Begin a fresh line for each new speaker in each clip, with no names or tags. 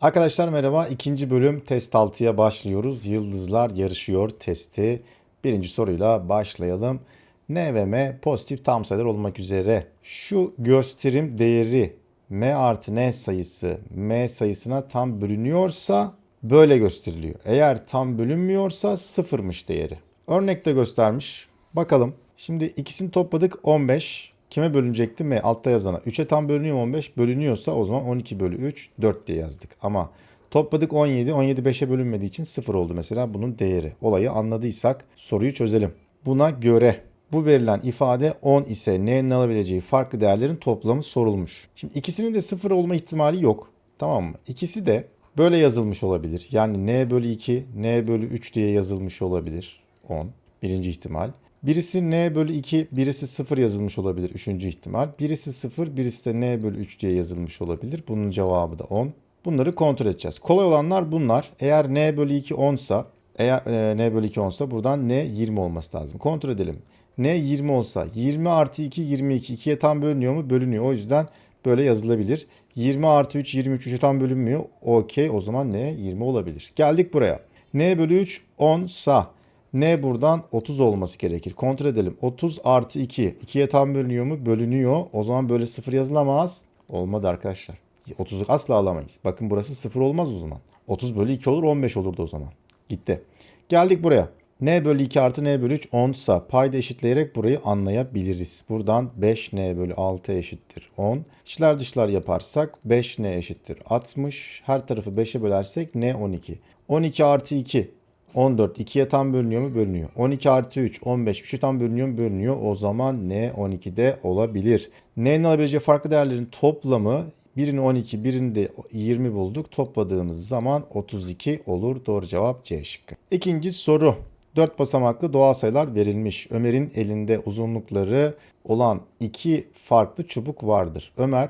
Arkadaşlar merhaba. İkinci bölüm test 6'ya başlıyoruz. Yıldızlar yarışıyor testi. Birinci soruyla başlayalım. N ve M pozitif tam sayılar olmak üzere şu gösterim değeri M artı N sayısı M sayısına tam bölünüyorsa böyle gösteriliyor. Eğer tam bölünmüyorsa sıfırmış değeri. Örnekte göstermiş. Bakalım. Şimdi ikisini topladık 15. Kime bölünecekti? M altta yazana. 3'e tam bölünüyor mu 15? Bölünüyorsa o zaman 12 bölü 3 4 diye yazdık. Ama topladık 17. 17 5'e bölünmediği için 0 oldu mesela bunun değeri. Olayı anladıysak soruyu çözelim. Buna göre bu verilen ifade 10 ise n'nin alabileceği farklı değerlerin toplamı sorulmuş. Şimdi ikisinin de 0 olma ihtimali yok. Tamam mı? İkisi de böyle yazılmış olabilir. Yani n bölü 2, n bölü 3 diye yazılmış olabilir. 10. Birinci ihtimal. Birisi n bölü 2, birisi 0 yazılmış olabilir. Üçüncü ihtimal. Birisi 0, birisi de n bölü 3 diye yazılmış olabilir. Bunun cevabı da 10. Bunları kontrol edeceğiz. Kolay olanlar bunlar. Eğer n bölü 2 10 sa, eğer e, n bölü 2 10 sa buradan n 20 olması lazım. Kontrol edelim. n 20 olsa 20 artı 2 22. 2'ye tam bölünüyor mu? Bölünüyor. O yüzden böyle yazılabilir. 20 artı 3 23 3'e tam bölünmüyor. Okey o zaman n 20 olabilir. Geldik buraya. n bölü 3 10 sa n buradan 30 olması gerekir. Kontrol edelim. 30 artı 2. 2'ye tam bölünüyor mu? Bölünüyor. O zaman böyle 0 yazılamaz. Olmadı arkadaşlar. 30'u asla alamayız. Bakın burası 0 olmaz o zaman. 30 bölü 2 olur 15 olurdu o zaman. Gitti. Geldik buraya. n bölü 2 artı n bölü 3 10 sa payda eşitleyerek burayı anlayabiliriz. Buradan 5n bölü 6 eşittir 10. İçler dışlar yaparsak 5n eşittir 60. Her tarafı 5'e bölersek n 12. 12 artı 2 14 2'ye tam bölünüyor mu? Bölünüyor. 12 artı 3 15 3'e tam bölünüyor mu? Bölünüyor. O zaman n 12'de olabilir. n'nin alabileceği farklı değerlerin toplamı birini 12 birini de 20 bulduk. Topladığımız zaman 32 olur. Doğru cevap C şıkkı. İkinci soru. 4 basamaklı doğal sayılar verilmiş. Ömer'in elinde uzunlukları olan iki farklı çubuk vardır. Ömer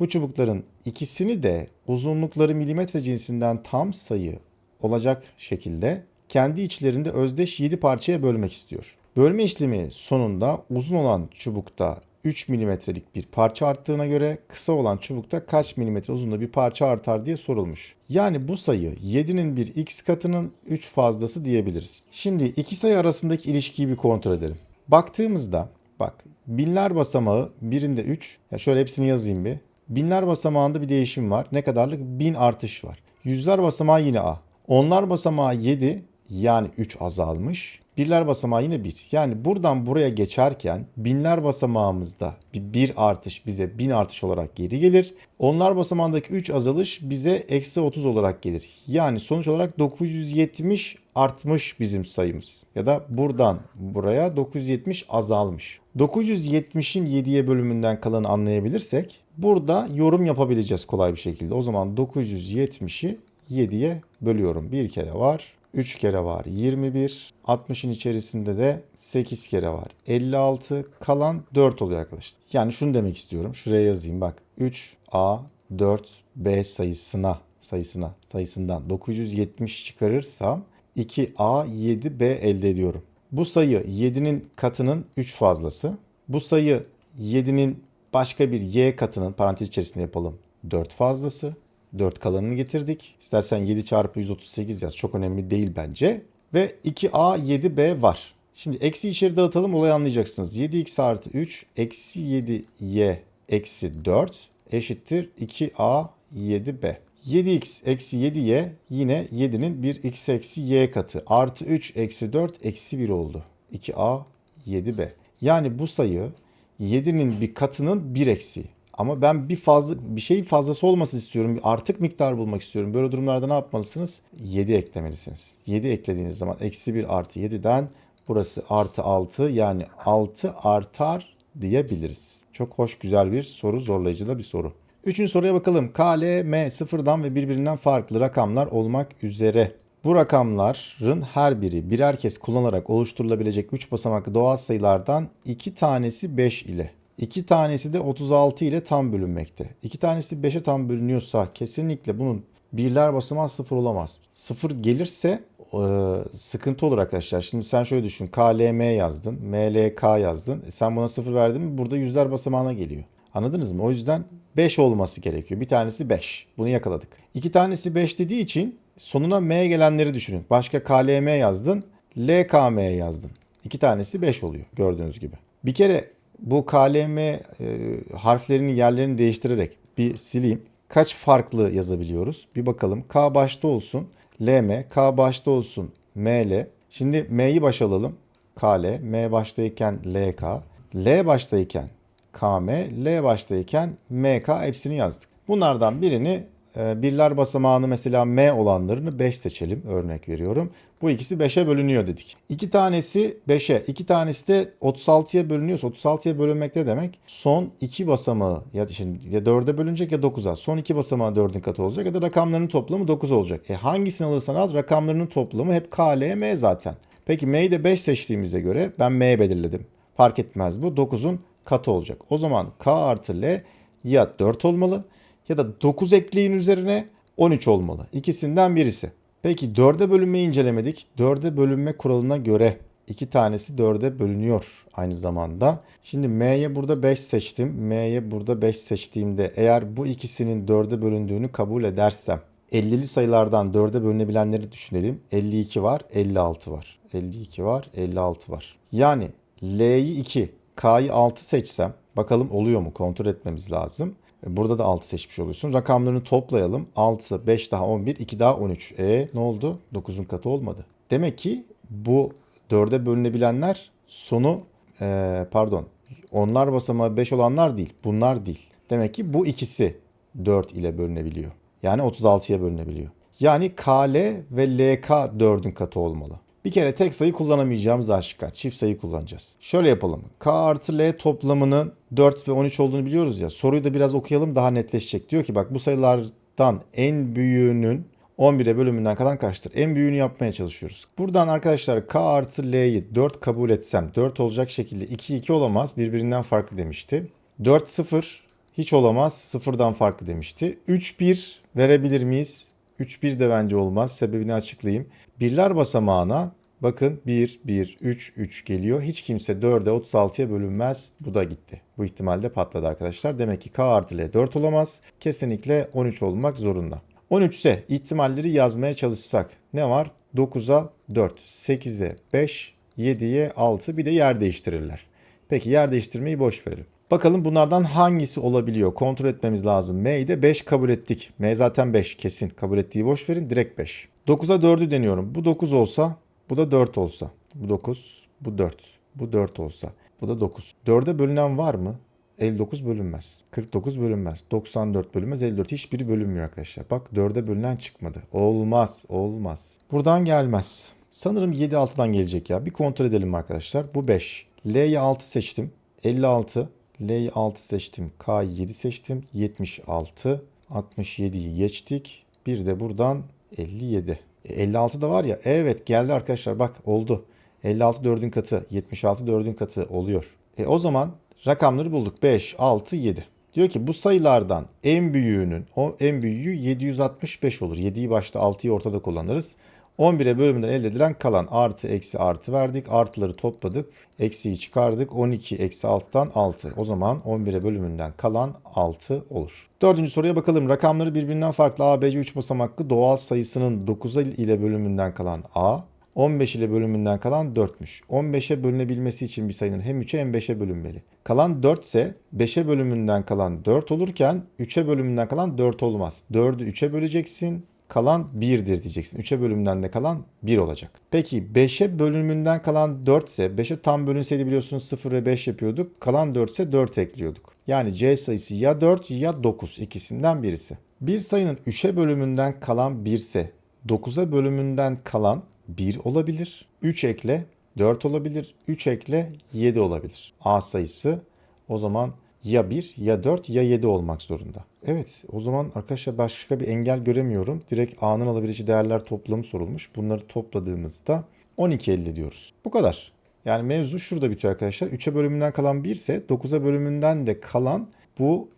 bu çubukların ikisini de uzunlukları milimetre cinsinden tam sayı olacak şekilde kendi içlerinde özdeş 7 parçaya bölmek istiyor. Bölme işlemi sonunda uzun olan çubukta 3 milimetrelik bir parça arttığına göre kısa olan çubukta kaç milimetre uzunluğunda bir parça artar diye sorulmuş. Yani bu sayı 7'nin bir x katının 3 fazlası diyebiliriz. Şimdi iki sayı arasındaki ilişkiyi bir kontrol edelim. Baktığımızda bak binler basamağı birinde 3. Ya şöyle hepsini yazayım bir. Binler basamağında bir değişim var. Ne kadarlık? 1000 artış var. Yüzler basamağı yine A. Onlar basamağı 7 yani 3 azalmış. Birler basamağı yine 1. Yani buradan buraya geçerken binler basamağımızda bir 1 artış bize 1000 artış olarak geri gelir. Onlar basamağındaki 3 azalış bize eksi 30 olarak gelir. Yani sonuç olarak 970 artmış bizim sayımız. Ya da buradan buraya 970 azalmış. 970'in 7'ye bölümünden kalanı anlayabilirsek burada yorum yapabileceğiz kolay bir şekilde. O zaman 970'i 7'ye bölüyorum. Bir kere var. 3 kere var 21. 60'ın içerisinde de 8 kere var. 56 kalan 4 oluyor arkadaşlar. Yani şunu demek istiyorum. Şuraya yazayım bak. 3A 4B sayısına sayısına sayısından 970 çıkarırsam 2A 7B elde ediyorum. Bu sayı 7'nin katının 3 fazlası. Bu sayı 7'nin başka bir y katının parantez içerisinde yapalım 4 fazlası. 4 kalanını getirdik. İstersen 7 çarpı 138 yaz. Çok önemli değil bence. Ve 2a 7b var. Şimdi eksi içeri dağıtalım olayı anlayacaksınız. 7x artı 3 eksi 7y eksi 4 eşittir 2a 7b. 7x eksi 7y yine 7'nin bir x eksi y katı. Artı 3 eksi 4 eksi 1 oldu. 2a 7b. Yani bu sayı 7'nin bir katının 1 eksiği. Ama ben bir fazla bir şey fazlası olmasını istiyorum. Bir artık miktar bulmak istiyorum. Böyle durumlarda ne yapmalısınız? 7 eklemelisiniz. 7 eklediğiniz zaman eksi 1 artı 7'den burası artı 6 yani 6 artar diyebiliriz. Çok hoş güzel bir soru zorlayıcı da bir soru. Üçüncü soruya bakalım. K, L, M sıfırdan ve birbirinden farklı rakamlar olmak üzere. Bu rakamların her biri birer kez kullanılarak oluşturulabilecek 3 basamaklı doğal sayılardan 2 tanesi 5 ile İki tanesi de 36 ile tam bölünmekte. İki tanesi 5'e tam bölünüyorsa kesinlikle bunun birler basamağı sıfır olamaz. Sıfır gelirse e, sıkıntı olur arkadaşlar. Şimdi sen şöyle düşün. KLM yazdın. MLK yazdın. E sen buna sıfır verdin mi burada yüzler basamağına geliyor. Anladınız mı? O yüzden 5 olması gerekiyor. Bir tanesi 5. Bunu yakaladık. İki tanesi 5 dediği için sonuna M gelenleri düşünün. Başka KLM yazdın. LKM yazdın. İki tanesi 5 oluyor gördüğünüz gibi. Bir kere bu KLM e, harflerinin yerlerini değiştirerek bir sileyim. Kaç farklı yazabiliyoruz? Bir bakalım. K başta olsun. LM, K başta olsun. ML. Şimdi M'yi baş alalım. KL, M baştayken LK, L baştayken KM, L baştayken MK hepsini yazdık. Bunlardan birini birler basamağını mesela M olanlarını 5 seçelim örnek veriyorum. Bu ikisi 5'e bölünüyor dedik. İki tanesi 5'e, iki tanesi de 36'ya bölünüyorsa 36'ya bölünmek ne demek? Son iki basamağı ya, şimdi ya 4'e bölünecek ya 9'a. Son iki basamağı 4'ün katı olacak ya da rakamlarının toplamı 9 olacak. E hangisini alırsan al rakamlarının toplamı hep K, L, M zaten. Peki M'yi de 5 seçtiğimize göre ben M belirledim. Fark etmez bu 9'un katı olacak. O zaman K artı L ya 4 olmalı ya da 9 ekleyin üzerine 13 olmalı. İkisinden birisi. Peki 4'e bölünmeyi incelemedik. 4'e bölünme kuralına göre iki tanesi 4'e bölünüyor aynı zamanda. Şimdi M'ye burada 5 seçtim. M'ye burada 5 seçtiğimde eğer bu ikisinin 4'e bölündüğünü kabul edersem 50'li sayılardan 4'e bölünebilenleri düşünelim. 52 var, 56 var. 52 var, 56 var. Yani L'yi 2, K'yı 6 seçsem bakalım oluyor mu kontrol etmemiz lazım. E, Burada da 6 seçmiş oluyorsun. Rakamlarını toplayalım. 6, 5 daha 11, 2 daha 13. E ne oldu? 9'un katı olmadı. Demek ki bu 4'e bölünebilenler sonu e, pardon onlar basamağı 5 olanlar değil. Bunlar değil. Demek ki bu ikisi 4 ile bölünebiliyor. Yani 36'ya bölünebiliyor. Yani KL ve LK 4'ün katı olmalı. Bir kere tek sayı kullanamayacağımız aşikar. Çift sayı kullanacağız. Şöyle yapalım. K artı L toplamının 4 ve 13 olduğunu biliyoruz ya. Soruyu da biraz okuyalım daha netleşecek. Diyor ki bak bu sayılardan en büyüğünün 11'e bölümünden kalan kaçtır? En büyüğünü yapmaya çalışıyoruz. Buradan arkadaşlar K artı L'yi 4 kabul etsem 4 olacak şekilde 2 2 olamaz. Birbirinden farklı demişti. 4 0 hiç olamaz. Sıfırdan farklı demişti. 3 1 verebilir miyiz? 3 1 de bence olmaz. Sebebini açıklayayım. Birler basamağına bakın 1 1 3 3 geliyor. Hiç kimse 4'e 36'ya bölünmez. Bu da gitti. Bu ihtimalde patladı arkadaşlar. Demek ki K artı L 4 olamaz. Kesinlikle 13 olmak zorunda. 13 ise ihtimalleri yazmaya çalışsak ne var? 9'a 4, 8'e 5, 7'ye 6 bir de yer değiştirirler. Peki yer değiştirmeyi boş verelim. Bakalım bunlardan hangisi olabiliyor? Kontrol etmemiz lazım. M'yi de 5 kabul ettik. M zaten 5 kesin. Kabul ettiği boş verin. Direkt 5. 9'a 4'ü deniyorum. Bu 9 olsa, bu da 4 olsa. Bu 9, bu 4. Bu 4 olsa. Bu da 9. 4'e bölünen var mı? 59 bölünmez. 49 bölünmez. 94 bölünmez. 54 hiçbiri bölünmüyor arkadaşlar. Bak 4'e bölünen çıkmadı. Olmaz. Olmaz. Buradan gelmez. Sanırım 7 6'dan gelecek ya. Bir kontrol edelim arkadaşlar. Bu 5. L'yi 6 seçtim. 56. L'yi 6 seçtim. K'yı 7 seçtim. 76. 67'yi geçtik. Bir de buradan 57. E, 56 da var ya. Evet geldi arkadaşlar. Bak oldu. 56 4'ün katı. 76 4'ün katı oluyor. E o zaman rakamları bulduk. 5, 6, 7. Diyor ki bu sayılardan en büyüğünün o en büyüğü 765 olur. 7'yi başta 6'yı ortada kullanırız. 11'e bölümünden elde edilen kalan artı eksi artı verdik. Artıları topladık. Eksiyi çıkardık. 12 eksi 6'dan 6. O zaman 11'e bölümünden kalan 6 olur. Dördüncü soruya bakalım. Rakamları birbirinden farklı A, B, C 3 basamaklı doğal sayısının 9 ile bölümünden kalan A, 15 ile bölümünden kalan 4'müş. 15'e bölünebilmesi için bir sayının hem 3'e hem 5'e bölünmeli. Kalan 4 ise 5'e bölümünden kalan 4 olurken 3'e bölümünden kalan 4 olmaz. 4'ü 3'e böleceksin. Kalan 1'dir diyeceksin. 3'e bölümünden de kalan 1 olacak. Peki 5'e bölümünden kalan 4 ise 5'e tam bölünseydi biliyorsunuz 0 ve 5 yapıyorduk. Kalan 4 ise 4 ekliyorduk. Yani C sayısı ya 4 ya 9 ikisinden birisi. Bir sayının 3'e bölümünden kalan 1 ise 9'a bölümünden kalan 1 olabilir. 3 ekle 4 olabilir. 3 ekle 7 olabilir. A sayısı o zaman ya 1 ya 4 ya 7 olmak zorunda. Evet o zaman arkadaşlar başka bir engel göremiyorum. Direkt A'nın alabileceği değerler toplamı sorulmuş. Bunları topladığımızda 12 elde ediyoruz. Bu kadar. Yani mevzu şurada bitiyor arkadaşlar. 3'e bölümünden kalan 1 ise 9'a bölümünden de kalan bu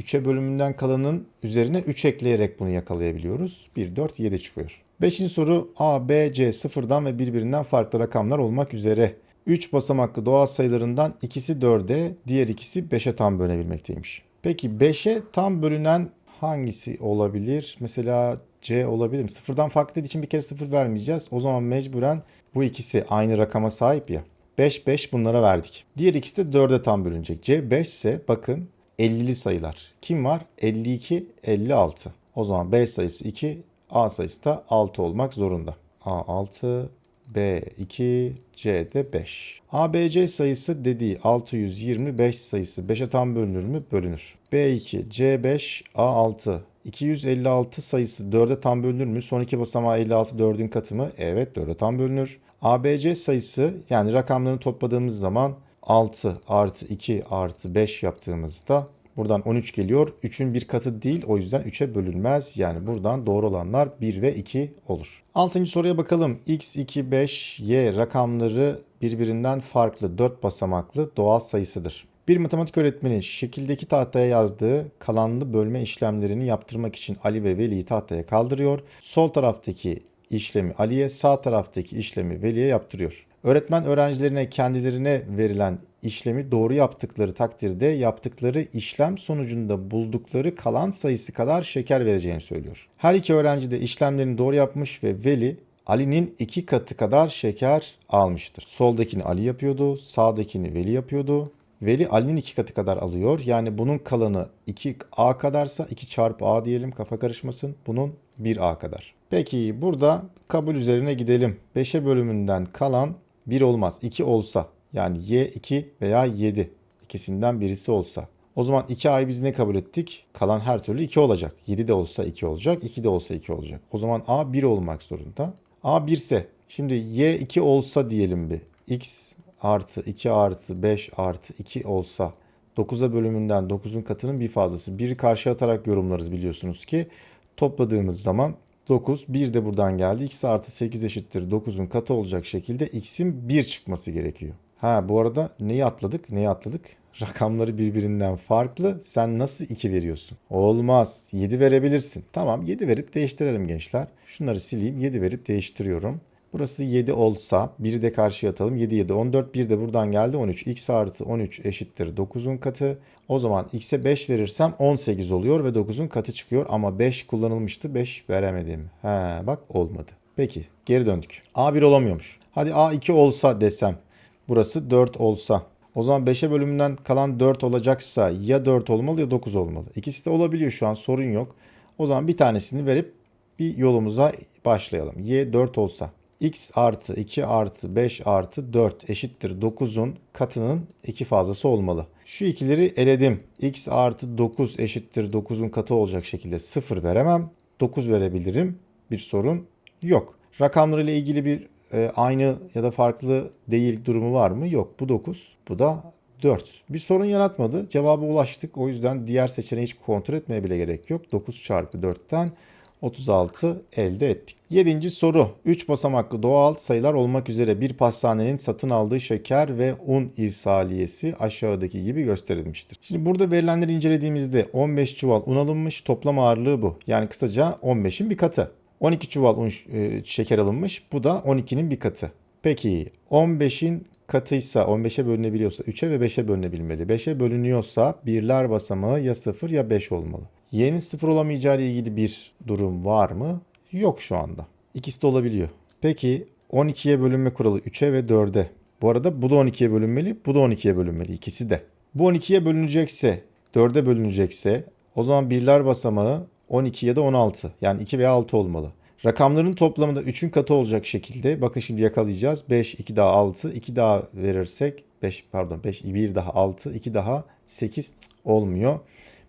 3'e bölümünden kalanın üzerine 3 ekleyerek bunu yakalayabiliyoruz. 1, 4, 7 çıkıyor. Beşinci soru A, B, C sıfırdan ve birbirinden farklı rakamlar olmak üzere 3 basamaklı doğal sayılarından ikisi 4'e, diğer ikisi 5'e tam bölünebilmekteymiş. Peki 5'e tam bölünen hangisi olabilir? Mesela C olabilir mi? Sıfırdan farklı dediği için bir kere sıfır vermeyeceğiz. O zaman mecburen bu ikisi aynı rakama sahip ya. 5 5 bunlara verdik. Diğer ikisi de 4'e tam bölünecek. C 5 ise bakın 50'li sayılar. Kim var? 52, 56. O zaman B sayısı 2, A sayısı da 6 olmak zorunda. A 6, B 2, C de 5. A, B, C sayısı dediği 625 sayısı 5'e tam bölünür mü? Bölünür. B2, C5, A6. 256 sayısı 4'e tam bölünür mü? Son iki basamağı 56 4'ün katı mı? Evet 4'e tam bölünür. ABC sayısı yani rakamlarını topladığımız zaman 6 artı 2 artı 5 yaptığımızda buradan 13 geliyor. 3'ün bir katı değil o yüzden 3'e bölünmez. Yani buradan doğru olanlar 1 ve 2 olur. Altıncı soruya bakalım. x, 2, 5, y rakamları birbirinden farklı 4 basamaklı doğal sayısıdır. Bir matematik öğretmeni şekildeki tahtaya yazdığı kalanlı bölme işlemlerini yaptırmak için Ali ve Veli'yi tahtaya kaldırıyor. Sol taraftaki işlemi Ali'ye, sağ taraftaki işlemi Veli'ye yaptırıyor. Öğretmen öğrencilerine kendilerine verilen işlemi doğru yaptıkları takdirde yaptıkları işlem sonucunda buldukları kalan sayısı kadar şeker vereceğini söylüyor. Her iki öğrenci de işlemlerini doğru yapmış ve Veli Ali'nin iki katı kadar şeker almıştır. Soldakini Ali yapıyordu, sağdakini Veli yapıyordu. Veli Ali'nin iki katı kadar alıyor. Yani bunun kalanı 2A kadarsa 2 çarpı A diyelim kafa karışmasın. Bunun 1A kadar. Peki burada kabul üzerine gidelim. 5'e bölümünden kalan 1 olmaz. 2 olsa yani Y 2 veya 7 ikisinden birisi olsa. O zaman 2A'yı biz ne kabul ettik? Kalan her türlü 2 olacak. 7 de olsa 2 olacak. 2 de olsa 2 olacak. O zaman A 1 olmak zorunda. A 1 ise şimdi Y 2 olsa diyelim bir. X artı 2 artı 5 artı 2 olsa 9'a bölümünden 9'un katının bir fazlası. Biri karşı atarak yorumlarız biliyorsunuz ki. Topladığımız zaman 9. 1 de buradan geldi. X artı 8 eşittir 9'un katı olacak şekilde x'in 1 çıkması gerekiyor. Ha bu arada neyi atladık? Neyi atladık? Rakamları birbirinden farklı. Sen nasıl 2 veriyorsun? Olmaz. 7 verebilirsin. Tamam 7 verip değiştirelim gençler. Şunları sileyim. 7 verip değiştiriyorum. Burası 7 olsa 1'i de karşıya atalım. 7 7 14 1 de buradan geldi 13. x artı 13 eşittir 9'un katı. O zaman x'e 5 verirsem 18 oluyor ve 9'un katı çıkıyor. Ama 5 kullanılmıştı 5 veremedim. He bak olmadı. Peki geri döndük. A1 olamıyormuş. Hadi A2 olsa desem. Burası 4 olsa. O zaman 5'e bölümünden kalan 4 olacaksa ya 4 olmalı ya 9 olmalı. İkisi de olabiliyor şu an sorun yok. O zaman bir tanesini verip bir yolumuza başlayalım. Y 4 olsa x artı 2 artı 5 artı 4 eşittir 9'un katının 2 fazlası olmalı. Şu ikileri eledim. x artı 9 eşittir 9'un katı olacak şekilde 0 veremem. 9 verebilirim. Bir sorun yok. Rakamlarıyla ilgili bir e, aynı ya da farklı değil durumu var mı? Yok. Bu 9. Bu da 4. Bir sorun yaratmadı. Cevaba ulaştık. O yüzden diğer seçeneği hiç kontrol etmeye bile gerek yok. 9 çarpı 4'ten 36 elde ettik. 7. soru. 3 basamaklı doğal sayılar olmak üzere bir pastanenin satın aldığı şeker ve un irsaliyesi aşağıdaki gibi gösterilmiştir. Şimdi burada verilenleri incelediğimizde 15 çuval un alınmış. Toplam ağırlığı bu. Yani kısaca 15'in bir katı. 12 çuval un e, şeker alınmış. Bu da 12'nin bir katı. Peki 15'in katıysa 15'e bölünebiliyorsa 3'e ve 5'e bölünebilmeli. 5'e bölünüyorsa birler basamağı ya 0 ya 5 olmalı. Y'nin 0 olamayacağı ile ilgili bir durum var mı? Yok şu anda. İkisi de olabiliyor. Peki 12'ye bölünme kuralı 3'e ve 4'e. Bu arada bu da 12'ye bölünmeli, bu da 12'ye bölünmeli. İkisi de. Bu 12'ye bölünecekse, 4'e bölünecekse o zaman birler basamağı 12 ya da 16. Yani 2 veya 6 olmalı. Rakamların toplamı da 3'ün katı olacak şekilde bakın şimdi yakalayacağız. 5, 2 daha 6, 2 daha verirsek 5 pardon 5, 1 daha 6, 2 daha 8 olmuyor.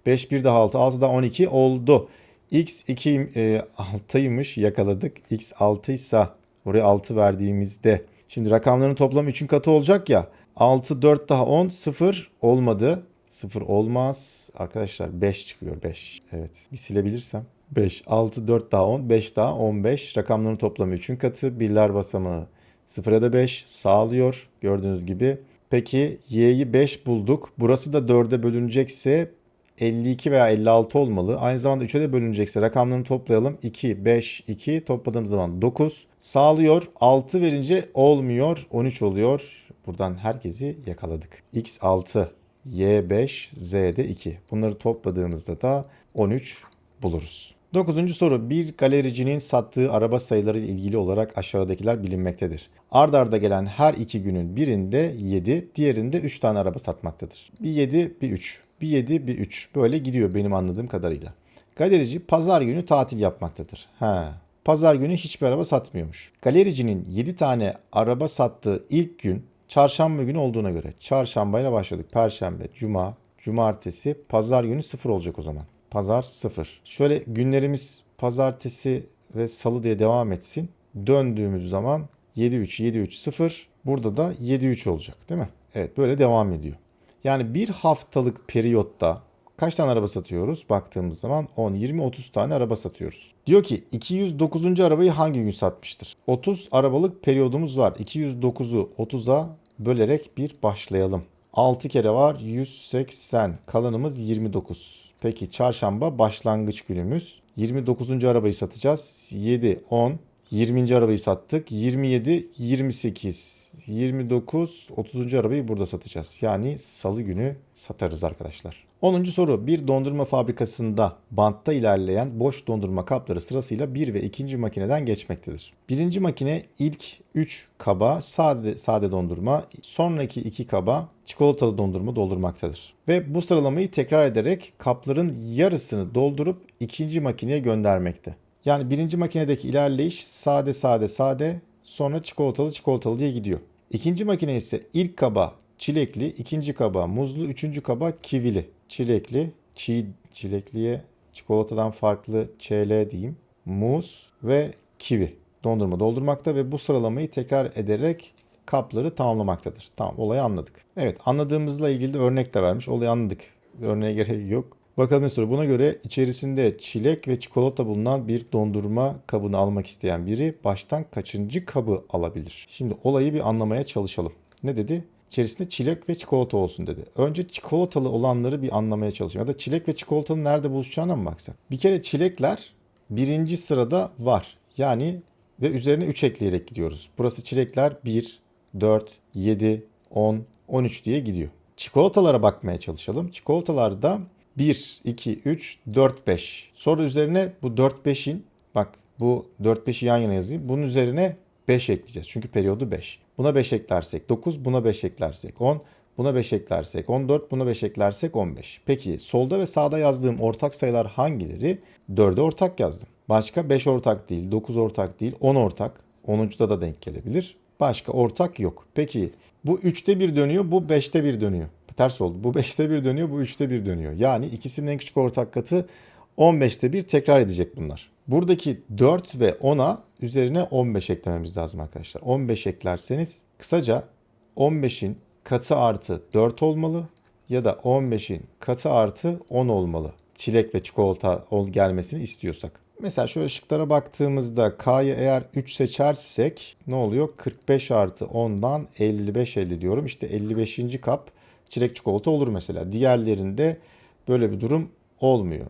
5 1 daha 6 6 daha 12 oldu. X 2 e, 6'ymış yakaladık. X 6 ise oraya 6 verdiğimizde şimdi rakamların toplamı 3'ün katı olacak ya. 6 4 daha 10 0 olmadı. 0 olmaz. Arkadaşlar 5 çıkıyor 5. Evet. Bir silebilirsem. 5, 6, 4 daha 10, 5 daha 15. Rakamların toplamı 3'ün katı. Birler basamağı 0'a da 5 sağlıyor. Gördüğünüz gibi. Peki y'yi 5 bulduk. Burası da 4'e bölünecekse 52 veya 56 olmalı. Aynı zamanda 3'e de bölünecekse rakamlarını toplayalım. 2, 5, 2 topladığımız zaman 9 sağlıyor. 6 verince olmuyor. 13 oluyor. Buradan herkesi yakaladık. X6, Y5, Z'de 2. Bunları topladığımızda da 13 buluruz. Dokuzuncu soru. Bir galericinin sattığı araba sayıları ile ilgili olarak aşağıdakiler bilinmektedir. Ard arda gelen her iki günün birinde 7, diğerinde 3 tane araba satmaktadır. Bir 7, bir 3. Bir 7, bir 3. Böyle gidiyor benim anladığım kadarıyla. Galerici pazar günü tatil yapmaktadır. Ha, pazar günü hiçbir araba satmıyormuş. Galericinin 7 tane araba sattığı ilk gün çarşamba günü olduğuna göre çarşambayla başladık. Perşembe, cuma, cumartesi, pazar günü sıfır olacak o zaman. Pazar sıfır. Şöyle günlerimiz pazartesi ve salı diye devam etsin. Döndüğümüz zaman 7-3, 7-3, 0. Burada da 7-3 olacak değil mi? Evet böyle devam ediyor. Yani bir haftalık periyotta kaç tane araba satıyoruz? Baktığımız zaman 10, 20, 30 tane araba satıyoruz. Diyor ki 209. arabayı hangi gün satmıştır? 30 arabalık periyodumuz var. 209'u 30'a bölerek bir başlayalım. 6 kere var 180. Kalanımız 29. Peki çarşamba başlangıç günümüz. 29. arabayı satacağız. 7, 10, 20. arabayı sattık. 27, 28, 29, 30. arabayı burada satacağız. Yani salı günü satarız arkadaşlar. 10. soru. Bir dondurma fabrikasında bantta ilerleyen boş dondurma kapları sırasıyla 1 ve 2. makineden geçmektedir. Birinci makine ilk 3 kaba sade, sade dondurma, sonraki 2 kaba çikolatalı dondurma doldurmaktadır. Ve bu sıralamayı tekrar ederek kapların yarısını doldurup ikinci makineye göndermekte. Yani birinci makinedeki ilerleyiş sade sade sade sonra çikolatalı çikolatalı diye gidiyor. İkinci makine ise ilk kaba çilekli, ikinci kaba muzlu, üçüncü kaba kivili. Çilekli, çiğ, çilekliye çikolatadan farklı çl diyeyim. Muz ve kivi dondurma doldurmakta ve bu sıralamayı tekrar ederek kapları tamamlamaktadır. Tamam olayı anladık. Evet anladığımızla ilgili de örnek de vermiş. Olayı anladık. Örneğe gerek yok. Bakalım ne soru. Buna göre içerisinde çilek ve çikolata bulunan bir dondurma kabını almak isteyen biri baştan kaçıncı kabı alabilir? Şimdi olayı bir anlamaya çalışalım. Ne dedi? İçerisinde çilek ve çikolata olsun dedi. Önce çikolatalı olanları bir anlamaya çalışalım. Ya da çilek ve çikolatanın nerede buluşacağına mı baksak? Bir kere çilekler birinci sırada var. Yani ve üzerine 3 ekleyerek gidiyoruz. Burası çilekler 1, 4, 7, 10, 13 diye gidiyor. Çikolatalara bakmaya çalışalım. Çikolatalarda 1, 2, 3, 4, 5. Sonra üzerine bu 4, 5'in bak bu 4, 5'i yan yana yazayım. Bunun üzerine 5 ekleyeceğiz. Çünkü periyodu 5. Buna 5 eklersek 9, buna 5 eklersek 10, buna 5 eklersek 14, buna 5 eklersek 15. Peki solda ve sağda yazdığım ortak sayılar hangileri? 4'e ortak yazdım. Başka 5 ortak değil, 9 ortak değil, 10 ortak. 10'uncuda da denk gelebilir. Başka ortak yok. Peki bu 3'te 1 dönüyor, bu 5'te 1 dönüyor. Ters oldu. Bu 5'te 1 dönüyor, bu 3'te 1 dönüyor. Yani ikisinin en küçük ortak katı 15'te 1 tekrar edecek bunlar. Buradaki 4 ve 10'a üzerine 15 eklememiz lazım arkadaşlar. 15 eklerseniz kısaca 15'in katı artı 4 olmalı ya da 15'in katı artı 10 olmalı. Çilek ve çikolata ol gelmesini istiyorsak. Mesela şöyle şıklara baktığımızda K'yı eğer 3 seçersek ne oluyor? 45 artı 10'dan 55 elde diyorum. İşte 55. kap çilek çikolata olur mesela. Diğerlerinde böyle bir durum olmuyor.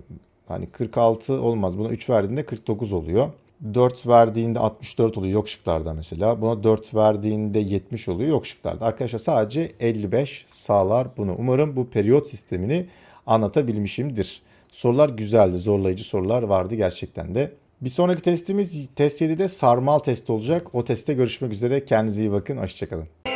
Hani 46 olmaz. Buna 3 verdiğinde 49 oluyor. 4 verdiğinde 64 oluyor yok şıklarda mesela. Buna 4 verdiğinde 70 oluyor yok şıklarda. Arkadaşlar sadece 55 sağlar bunu. Umarım bu periyot sistemini anlatabilmişimdir. Sorular güzeldi. Zorlayıcı sorular vardı gerçekten de. Bir sonraki testimiz test 7'de sarmal test olacak. O testte görüşmek üzere. Kendinize iyi bakın. Hoşçakalın.